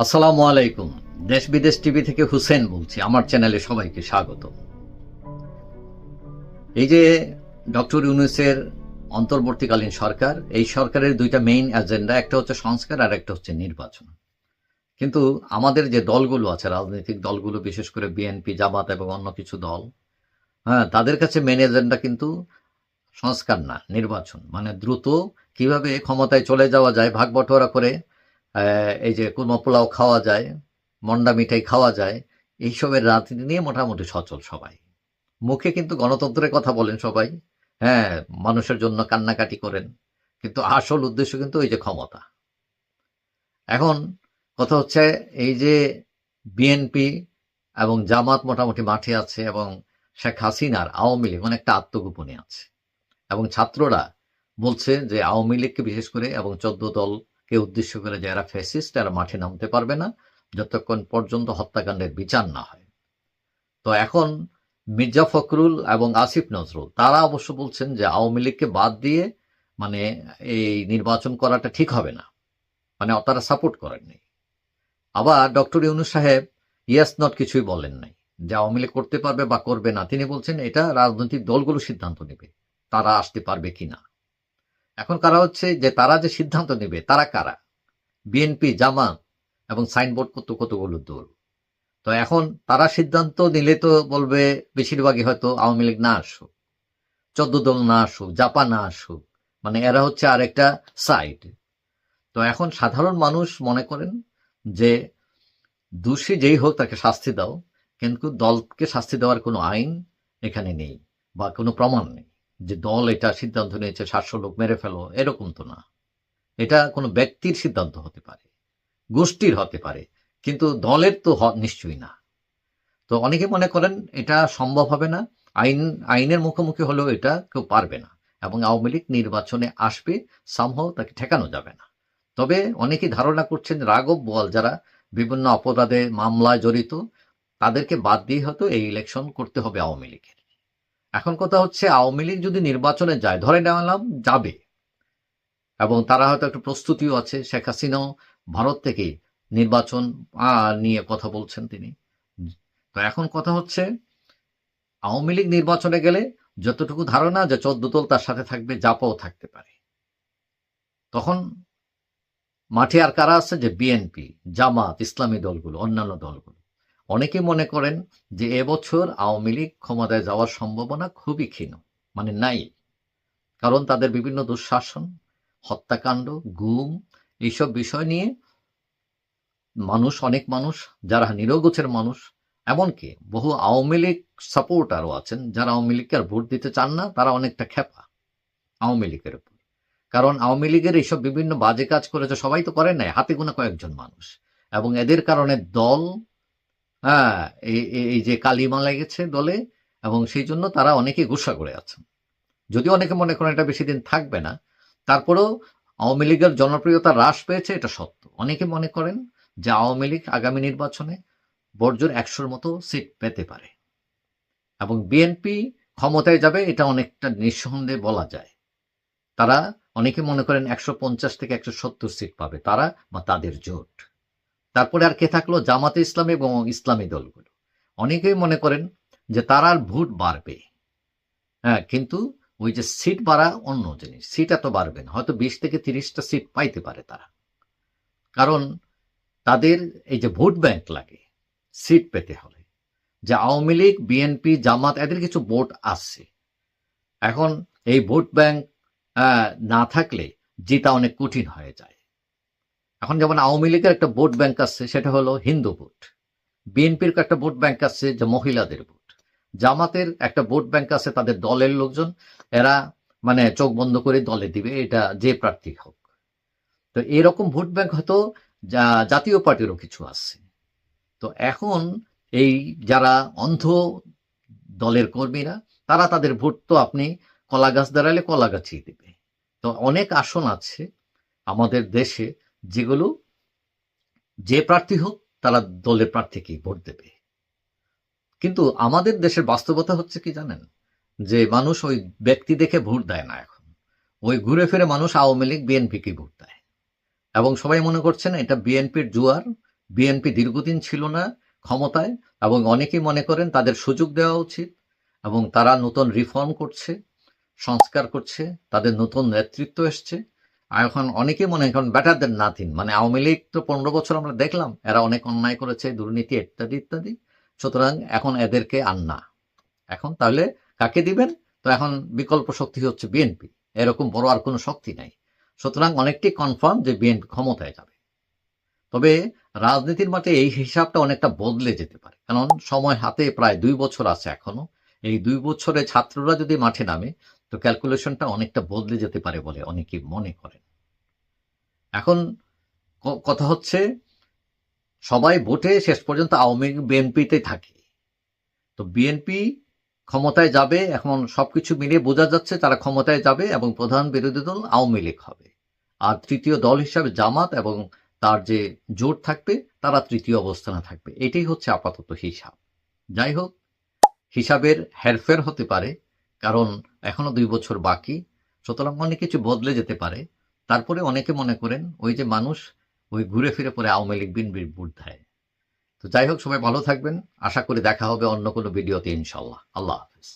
আসসালামু আলাইকুম। দেশ বিদেশ টিভি থেকে হুসেন বলছি। আমার চ্যানেলে সবাইকে স্বাগত। এই যে ডক্টর ইউনুসের অন্তর্বর্তীকালীন সরকার, এই সরকারের দুইটা মেইন এজেন্ডা একটা হচ্ছে সংস্কার আর একটা হচ্ছে নির্বাচন। কিন্তু আমাদের যে দলগুলো আছে, রাজনৈতিক দলগুলো, বিশেষ করে বিএনপি, জামাত এবং অন্য কিছু দল হ্যাঁ তাদের কাছে মেন এজেন্ডা কিন্তু সংস্কার না, নির্বাচন। মানে দ্রুত কীভাবে ক্ষমতায় চলে যাওয়া যায়, ভাগ বটোয়ারা করে এই যে কুমা পোলাও খাওয়া যায়, মন্ডা মিঠাই খাওয়া যায়, এইসবের রাজনীতি নিয়ে মোটামুটি সচল সবাই। মুখে কিন্তু গণতন্ত্রের কথা বলেন সবাই। হ্যাঁ মানুষের জন্য কান্নাকাটি করেন, কিন্তু আসল উদ্দেশ্য কিন্তু ওই যে ক্ষমতা। এখন কথা হচ্ছে এই যে বিএনপি এবং জামাত মোটামুটি মাঠে আছে এবং শেখ হাসিনার আওয়ামী লীগ অনেকটা আত্মগোপনে আছে। এবং ছাত্ররা বলছে যে আওয়ামী লীগকে বিশেষ করে এবং চোদ্দ দলকে উদ্দেশ্য করে যারা ফ্যাসিস্ট তারা মাঠে নামতে পারবে না, যতক্ষণ পর্যন্ত হত্যাকাণ্ডের বিচার না হয়। তো এখন মির্জা ফখরুল এবং আসিফ নজরুল, তারা অবশ্য বলছেন যে আওয়ামী লীগকে বাদ দিয়ে মানে এই নির্বাচন করাটা ঠিক হবে না। মানে তারা সাপোর্ট করেননি আবার ডক্টর ইউনুস সাহেব ইয়েস নট কিছুই বলেন নাই। যে আওয়ামী লীগ করতে পারবে বা করবে না। তিনি বলছেন, এটা রাজনৈতিক দলগুলো সিদ্ধান্ত নেবে। তারা আসতে পারবে কিনা? এখন কারা হচ্ছে? যে তারা যে সিদ্ধান্ত নেবে, তারা কারা? বিএনপি জামা এবং সাইনবোর্ড কত, কতগুলো দল? তো এখন তারা সিদ্ধান্ত নিলে তো বলবে, বেশিরভাগই হয়তো আওয়ামী লীগ না আসুক, চোদ্দ দল না আসুক, জাপান না আসুক মানে এরা হচ্ছে আরেকটা সাইড তো এখন সাধারণ মানুষ মনে করেন যে দোষী যেই হোক তাকে শাস্তি দাও, কিন্তু দলকে শাস্তি দেওয়ার কোনো আইন এখানে নেই বা কোনো প্রমাণ নেই। যে দল এটা সিদ্ধান্ত নিয়েছে, সাতশো লোক মেরে ফেলো, এরকম তো না। এটা কোনো ব্যক্তির সিদ্ধান্ত হতে পারে, গোষ্ঠীর হতে পারে, কিন্তু দলের তো নিশ্চয়ই না। তো অনেকে মনে করেন এটা সম্ভব হবে না, আইন, আইনের মুখোমুখি হলেও এটা কেউ পারবে না, এবং আওয়ামী লীগ নির্বাচনে আসবে সামহাও তাকে ঠেকানো যাবে না। তবে অনেকেই ধারণা করছেন রাঘব বল যারা বিভিন্ন অপরাধে মামলায় জড়িত, তাদেরকে বাদ দিয়ে হয়তো এই ইলেকশন করতে হবে আওয়ামী লীগের। এখন কথা হচ্ছে আওয়ামী লীগ যদি নির্বাচনে যায়, ধরে নেওয়ালাম যাবে, এবং তারা হয়তো একটা প্রস্তুতিও আছে, শেখ হাসিনাও ভারত থেকে নির্বাচন নিয়ে কথা বলছেন তিনি। তো এখন কথা হচ্ছে, আওয়ামী লীগ নির্বাচনে গেলে যতটুকু ধারণা যে চোদ্দ দল তার সাথে থাকবে, জাপাও থাকতে পারে। তখন মাঠে আর কারা আছে? যে বিএনপি, জামাত, ইসলামী দলগুলো, অন্যান্য দলগুলো। অনেকে মনে করেন যে এবছর আওয়ামী লীগ ক্ষমতায় যাওয়ার সম্ভাবনা খুবই ক্ষীণ মানে নাই। কারণ তাদের বিভিন্ন দুঃশাসন, হত্যাকাণ্ড, গুম, এইসব বিষয় নিয়ে মানুষ, অনেক মানুষ, যারা নিরগোছের মানুষ, এমনকি বহু আওয়ামী লীগ সাপোর্টারও আছেন, যারা আওয়ামী লীগকে আর ভোট দিতে চান না, তারা অনেকটা খেপা আওয়ামী লীগের উপর। কারণ আওয়ামী লীগের এইসব বিভিন্ন বাজে কাজ করেছে, সবাই তো করে নাই, হাতে গোনা কয়েকজন মানুষ। এবং এদের কারণে দল হ্যাঁ এই- যে কালিমা লেগেছে দলে, এবং সেই জন্য তারা অনেকে গুসা করে আছেন। যদিও অনেকে মনে করেন এটা বেশি দিন থাকবে না, তারপরেও আওয়ামী লীগের জনপ্রিয়তা হ্রাস পেয়েছে, এটা সত্য। অনেকে মনে করেন যে আওয়ামী লীগ আগামী নির্বাচনে বর্জর একশোর মতো সিট পেতে পারে। এবং বিএনপি ক্ষমতায় যাবে, এটা অনেকটা নিঃসন্দেহে বলা যায়। তারা অনেকে মনে করেন একশো পঞ্চাশ থেকে একশো সত্তর সিট পাবে, তারা বা তাদের জোট। তারপরে আর কে থাকল? জামাতে ইসলামী এবং ইসলামী দলগুলো। অনেকেই মনে করেন যে তারার ভোট বাড়বে। হ্যাঁ কিন্তু ওই যে সিট বাড়া অন্য জিনিস। সিট এত বাড়বে না। হয়তো বিশ থেকে তিরিশটা সিট পাইতে পারে তারা। কারণ তাদের এই যে ভোট ব্যাংক লাগে, সিট পেতে হলে। যে আওয়ামী লীগ, বিএনপি, জামাত, এদের কিছু ভোট আসছে এখন এই ভোট ব্যাংক না থাকলে জিতা অনেক কঠিন হয়ে যায়। এখন যেমন আওয়ামী লীগের একটা ভোট ব্যাংক আছে, সেটা হলো হিন্দু ভোট। বিএনপির একটা ভোট ব্যাংক আছে যে মহিলাদের ভোট। জামাতের একটা ভোট ব্যাংক আছে তাদের দলের লোকজন। এরা মানে চোখ বন্ধ করে দলে দিবে, এটা যে প্রার্থী হোক। তো এরকম ভোট ব্যাংক হয়তো জাতীয় পার্টিরও কিছু আছে। তো এখন এই যারা অন্ধ দলের কর্মীরা, তারা তাদের ভোট তো আপনি কলা গাছ দাঁড়ালে কলা গাছই দেবে। তো অনেক আসন আছে আমাদের দেশে যেগুলো যে প্রার্থী হোক, তারা দলের প্রার্থীকেই ভোট দেবে। কিন্তু আমাদের দেশের বাস্তবতা হচ্ছে কি জানেন? যে মানুষ ওই ব্যক্তি দেখে ভোট দেয় না এখন। ওই ঘুরে ফিরে মানুষ আওয়ামী লীগ, বিএনপিকে ভোট দেয়। এবং সবাই মনে করছেন এটা বিএনপির জুয়ার, বিএনপি দীর্ঘদিন ছিল না ক্ষমতায়, এবং অনেকেই মনে করেন তাদের সুযোগ দেওয়া উচিত, এবং তারা নতুন রিফর্ম করছে, সংস্কার করছে, তাদের নতুন নেতৃত্ব এসছে। এখন অনেকে মনে করেন বেটার দেন নাথিং মানে আওয়ামী লীগ তো পনেরো বছর আমরা দেখলাম, এরা অনেক অন্যায় করেছে, দুর্নীতি, ইত্যাদি ইত্যাদি। সুতরাং এখন এদেরকে আর না। এখন তাহলে কাকে দিবেন? তো এখন বিকল্প শক্তি হচ্ছে বিএনপি এরকম বড় আর কোনো শক্তি নাই। সুতরাং অনেকটি কনফার্ম যে বিএনপি ক্ষমতায় যাবে। তবে রাজনীতির মাঠে এই হিসাবটা অনেকটা বদলে যেতে পারে। কারণ সময় হাতে প্রায় দুই বছর আছে এখনও। এই দুই বছরে ছাত্ররা যদি মাঠে নামে তো ক্যালকুলেশনটা অনেকটা বদলে যেতে পারে বলে অনেকে মনে করেন। এখন কথা হচ্ছে, সবাই ভোটে শেষ পর্যন্ত আওয়ামী লীগ বিএনপিতে থাকে। তো বিএনপি ক্ষমতায় যাবে, এখন সবকিছু মিলিয়ে বোঝা যাচ্ছে তারা ক্ষমতায় যাবে এবং প্রধান বিরোধী দল আওয়ামী লীগ হবে। আর তৃতীয় দল হিসাবে জামাত এবং তার যে জোট থাকবে, তারা তৃতীয় অবস্থানে থাকবে। এটাই হচ্ছে আপাতত হিসাব। যাই হোক, হিসাবের হেরফের হতে পারে, কারণ এখনও দুই বছর বাকি। সুতরাং অনেক কিছু বদলে যেতে পারে। তারপরে অনেকে মনে করেন, ওই যে মানুষ ওই ঘুরে ফিরে পরে আওয়ামী লীগ বিনবির বুট দেয় তো যাই হোক, সবাই ভালো থাকবেন। আশা করি দেখা হবে অন্য কোনো ভিডিওতে ইনশাল্লাহ আল্লাহ হাফিজ।